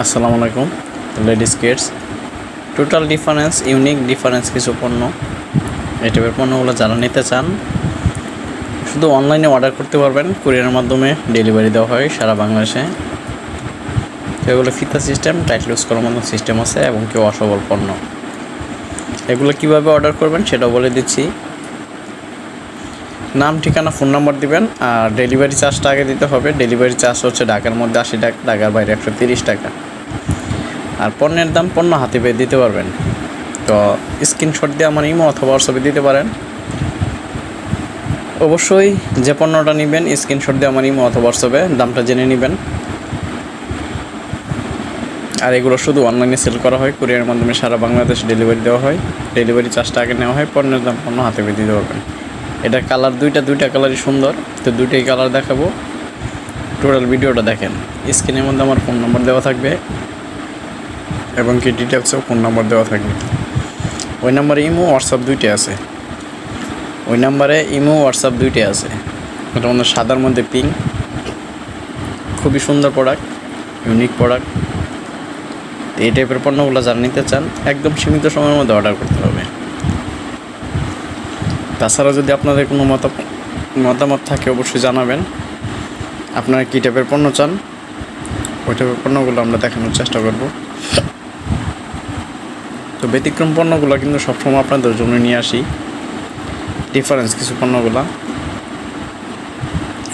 আসসালামু আলাইকুম, ladies kids. Total difference unique difference কিছু পণ্য। এই টাইপের পণ্যগুলো যারা নিতে চান, শুধু অনলাইনে অর্ডার করতে পারবেন কুরিয়ারের মাধ্যমে ডেলিভারি দেওয়া হয় সারা বাংলাদেশে। তো এগুলো ফিতা সিস্টেম টাইট লুজ করার মতো সিস্টেম আছে এবং কেউ অসবল পণ্য। এগুলো কীভাবে অর্ডার করবেন সেটাও বলে দিচ্ছি। নাম, ঠিকানা, ফোন নাম্বার দিবেন, আর ডেলিভারি চার্জটা আগে দিতে হবে। ডেলিভারি চার্জ হচ্ছে ঢাকার মধ্যে আশি টাকা, ঢাকার বাইরে একশো তিরিশ টাকা। আর পণ্যের দাম পণ্য হাতে পেয়ে দিতে পারবেন। তো স্ক্রিনশট দিয়ে আমার ইমো অথবা হোয়াটসঅ্যাপে দিতে পারেন। অবশ্যই যে পণ্যটা নেবেন, স্ক্রিনশট দিয়ে আমার ইমো অথবা হোয়াটসঅ্যাপে দামটা জেনে নেবেন। আর এগুলো শুধু অনলাইনে সেল করা হয়, কুরিয়ারের মাধ্যমে সারা বাংলাদেশ ডেলিভারি দেওয়া হয়। ডেলিভারি চার্জটা আগে নেওয়া হয়, পণ্যের দাম পণ্য হাতে পেয়ে দিতে পারবেন। এটা কালার দুইটা দুইটা কালারই সুন্দর। তো দুইটাই কালার দেখাবো। টোটাল ভিডিওটা দেখেন। স্ক্রিনের মধ্যে আমার ফোন নম্বর দেওয়া থাকবে। এবং কি ডিটেলসেও ফোন নম্বর দেওয়া থাকবে। ওই নাম্বারে ইমো হোয়াটসঅ্যাপ দুইটাই আছে। ওই নাম্বারে ইমো হোয়াটসঅ্যাপ দুইটাই আছে। ওটার মধ্যে সাদার মধ্যে পিঙ্ক খুবই সুন্দর প্রোডাক্ট ইউনিক প্রোডাক্ট এই টাইপের পণ্যগুলো যারা নিতে চান, একদম সীমিত সময়ের মধ্যে অর্ডার করতে হবে। তাছাড়া যদি আপনাদের কোনো মত মতামত থাকে অবশ্যই জানাবেন। আপনারা কী টাইপের পণ্য চান, ওই টাইপের পণ্যগুলো আমরা দেখানোর চেষ্টা করব। তো ব্যতিক্রম পণ্যগুলো কিন্তু সবসময় আপনাদের জন্য নিয়ে আসি। ডিফারেন্স কিছু পণ্যগুলো।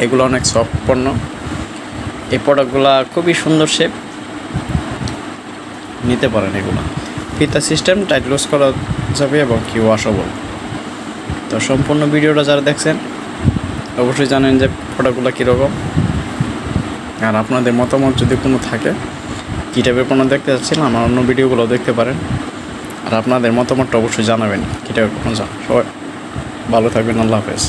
এগুলো অনেক সফট পণ্য। এই প্রোডাক্টগুলো খুবই সুন্দর শেপ নিতে পারেন এগুলো। ফিতা সিস্টেম টাইট লুজ করা যাবে এবং কি ওয়াশেবল তো সম্পূর্ণ ভিডিওটা যারা দেখছেন, অবশ্যই জানেন যে ফটোগুলো কীরকম। আর আপনাদের মতামত যদি কোনো থাকে, কী টাইপের কোনো দেখতে চাচ্ছেন আমার অন্য ভিডিওগুলো দেখতে পারেন। আর আপনাদের মতামতটা অবশ্যই জানাবেন, কী টাইপের পণ্য। চান সবাই ভালো থাকবেন, আল্লাহ হাফেজ।